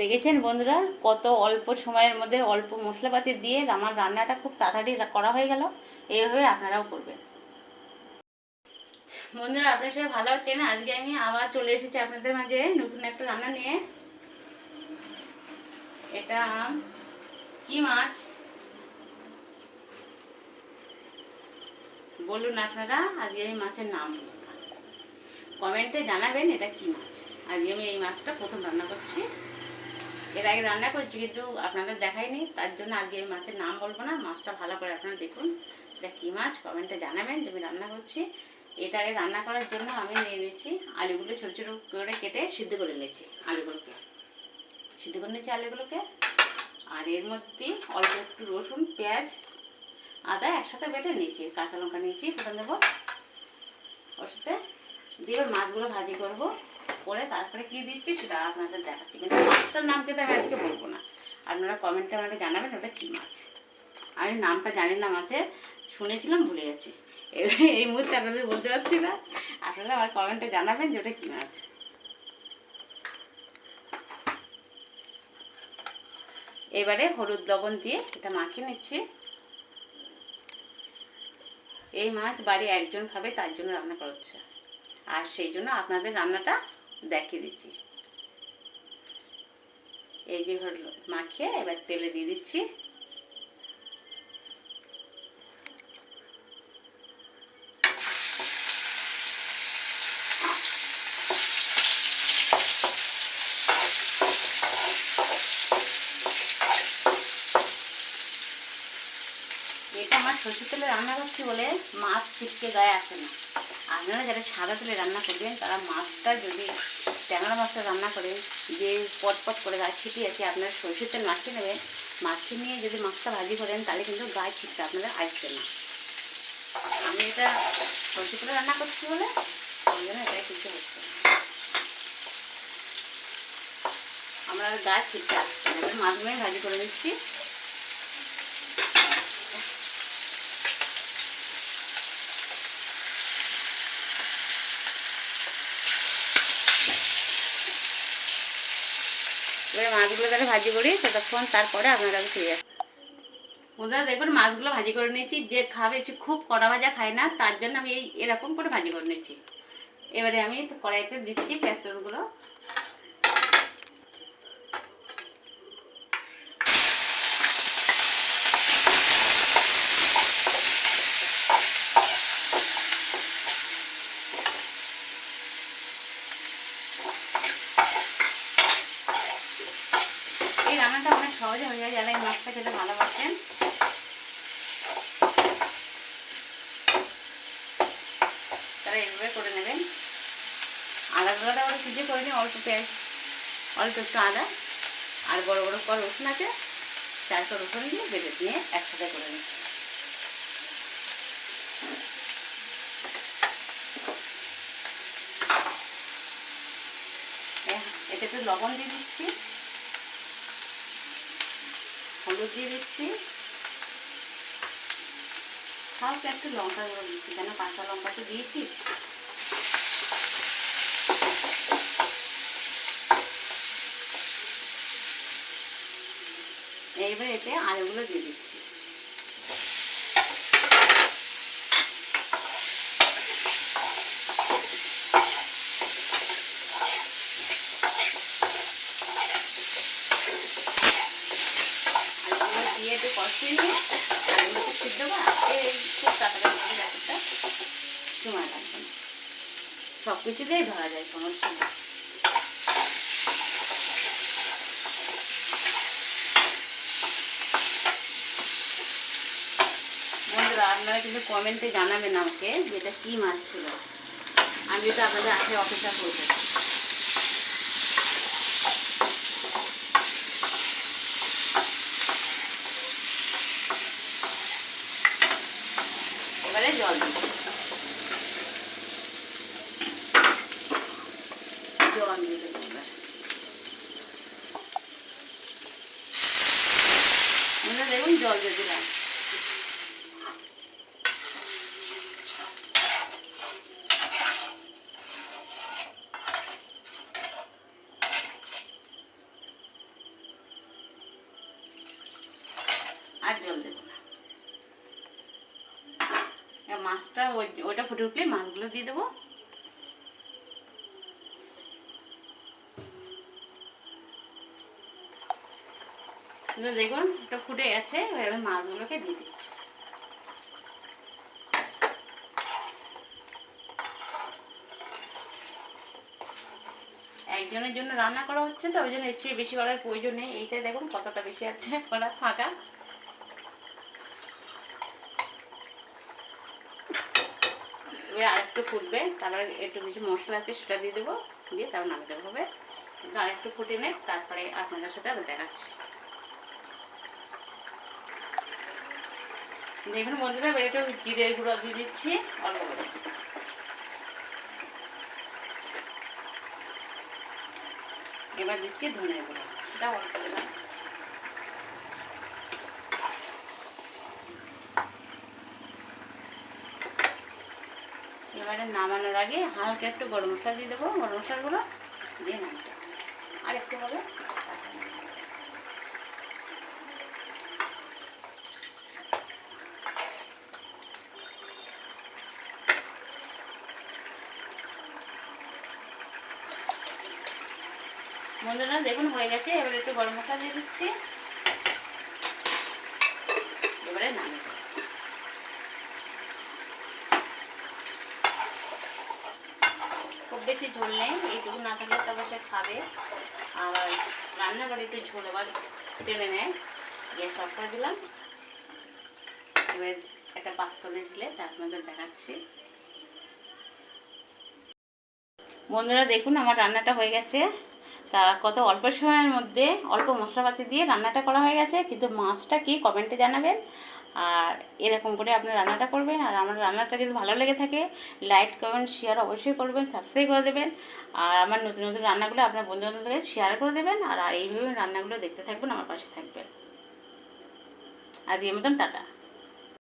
দেখেছেন বন্ধুরা? কত অল্প সময়ের মধ্যে অল্প মশলাপাতি দিয়ে আমার রান্নাটা খুব তাড়াতাড়ি করা হয়ে গেল। এইভাবে আপনারাও করবেন। বন্ধুরা, আপনার সাথে ভালো হচ্ছেন আজকে আমি আবার চলে এসেছি আপনাদের মাঝে নতুন একটা রান্না নিয়ে। এটা কি মাছ? বলুন আপনারা, আজকে আমি মাছের নাম কমেন্টে জানাবেন এটা কি মাছ। আজকে আমি এই মাছটা প্রথম রান্না করছি। এর আগে রান্না করেছি, কিন্তু আপনাদের দেখাইনি, তার জন্য আজকে এই মাছের নাম বলব না, মাছটা ভালো করে আপনারা দেখুন। এটা কী মাছ? কমেন্টে জানাবেন, যে আমি রান্না করছি। এটা আগে রান্না করার জন্য আমি নিয়ে নিয়েছি আলুগুলো ছোটো ছোটো করে কেটে সিদ্ধ করে নিয়েছি আলুগুলোকে। সিদ্ধ করে নিয়েছি আলুগুলোকে। আর এর মধ্যে অল্প একটু রসুন, পেঁয়াজ, আদা একসাথে বেটে নিয়েছি, কাঁচা লঙ্কা নিয়েছি ফোটন দেবো। ওর সাথে দিয়ে মাছগুলো ভাজি করব। করে তারপরে কি দিচ্ছি সেটা আপনাদের দেখাচ্ছি। কিন্তু মাছটার নাম কিন্তু আমি আজকে বলব না। আপনারা কমেন্টে আমাকে জানাবেন ওটা কী মাছ। আমি নামটা জানি না মাছের, শুনেছিলাম, ভুলে গেছি। এই মুহূর্তে আপনাদের বলতে পারছি না। আপনারা আমার কমেন্টে জানাবেন যে ওটা কী মাছ। এবারে হলুদ লবণ দিয়ে এটা মাখিয়ে নিচ্ছি। এই মাছ বাড়ি একজন খাবে, তার জন্য রান্না করা হচ্ছে। আর সেই জন্য আপনাদের রান্নাটা দেখিয়ে দিচ্ছি। এই যে হলো মাখিয়ে এবার তেলে দিয়ে দিচ্ছি। এটা আমার সরষের তেলে রান্না করছি বলে মাছ ছিটকে গায়ে আসে না। আপনারা যারা সাদা তেলে রান্না করবেন, তারা মাছটা যদি ট্যাংরা মাছটা রান্না করে, যে পটপট করে গায়ে ছিটি আছে, আপনারা সরষের তেল মাখিয়ে নেবেন মাছটা নিয়ে যদি মাছটা ভাজি করেন, তাহলে কিন্তু গায়ে ছিটতে আপনাদের আসবে না। আমি এটা সরষের তেলে রান্না করছি বলে ওই জন্য এটাই কিছু হচ্ছে। আমরা গায়ে ছিটতে আসছে মাছগুলো ভাজি করে নিচ্ছি। এবারে মাছগুলো তাহলে ভাজি করি ততক্ষণ তারপরে আপনারা ফিরে আসবেন। বন্ধুরা দেখুন মাছগুলো ভাজি করে নিয়েছি, যে খাবে সে খুব কড়া ভাজা খায় না, তার জন্য আমি এই এরকম করে ভাজি করে নিয়েছি। এবারে আমি কড়াইতে দিচ্ছি পেঁয়াজগুলো এই রান্নাটা অনেক সহজে হয়ে যায় যারা এই মাছটা খেতে ভালোবাসেন। তারা এইভাবে করে নেবেন। আদা গুঁড়োটা ওরা সিজে করে নিন অল্প পেঁয়াজ, অল্প একটু আদা আর বড় বড় কর রসুন আছে চারশো রসুন দিয়ে বেটে দিয়ে একসাথে করে নিচ্ছি। এ- এতে একটু লবণ দিয়ে দিচ্ছি। হলুদ দিয়ে দিচ্ছি। হালকা একটু লঙ্কা গুঁড়ো দিচ্ছি, কেন কাঁচা লঙ্কা তো দিয়েছি। এইবার এতে আলুগুলো দিয়ে দিচ্ছি আলুগুলো দিয়ে একটু কষিয়ে নিয়ে সিদ্ধ করা এই খুব তাড়াতাড়ি একটা সময় লাগবে না। সব কিছুতেই ধরা যায় সমস্যা নেই। বন্ধুরা, আপনারা কিন্তু কমেন্টে জানাবেন আমাকে যে এটা কী মাছ ছিল। আমি তো আপনাদের আশে অপেক্ষা করব। এবারে জল দিচ্ছি জল দিয়ে আমরা দেখুন জল দিয়ে দিলাম আর জল দেবো না। মাছটা ওইটা ফুটে উঠলে মাছগুলো দিয়ে দেবো। দেখুন, এটা ফুটে গেছে, এবার মাছগুলোকে দিয়ে দিচ্ছি। একজনের জন্য রান্না করা হচ্ছে তো, ওই জন্য এর চেয়ে বেশি করার প্রয়োজন নেই। এইটাই দেখুন কতটা বেশি আছে, করা ফাঁকা। আরেকটু ফুটবে, তারপরে একটু বেশি মশলা আছে সেটা দিয়ে দেবো, দিয়ে তারপর নামিয়ে দেবো, হবে? কিন্তু আরেকটু ফুটে নে তারপরে আপনাদের সাথে আবার দেখাচ্ছি। দেখুন বন্ধুরা, এবার একটু জিরের গুঁড়ো দিয়ে দিচ্ছি, অল্প করে। এবার দিচ্ছি ধনে গুঁড়ো, সেটা অল্প করে। এবারে নামানোর আগে হালকা একটু গরম মশলা দিয়ে দেবো। গরম মশলাগুলো দিয়ে নামতে আর একটু হবে বন্ধুরা, দেখুন, হয়ে গেছে। এবারে একটু গরম মশলা দিয়ে দিচ্ছি। এবারে নামিয়ে বেশি ঝোল নেই, এইটুকু না থাকলে তবে সে খাবে। আর রান্নাঘরে একটু ঝোল আবার টেনে নেয়। গ্যাস অফ করে দিলাম। এবার একটা পাত্রে দিলে তা আপনাদের দেখাচ্ছি। বন্ধুরা, দেখুন আমার রান্নাটা হয়ে গেছে। তা কত অল্প সময়ের মধ্যে অল্প মশলাপাতি দিয়ে রান্নাটা করা হয়ে গেছে। কিন্তু মাছটা কি কমেন্টে জানাবেন। আর এরকম করে আপনি রান্নাটা করবেন আর আমার রান্নাটা যদি ভালো লেগে থাকে লাইক কমেন্ট শেয়ার অবশ্যই করবেন সাবস্ক্রাইব করে দেবেন। আর আমার নতুন নতুন রান্নাগুলো আপনার বন্ধু বান্ধবদের শেয়ার করে দেবেন আর এইভাবে রান্নাগুলো দেখতে থাকবেন, আমার পাশে থাকবেন। আজকের মতন টাটা।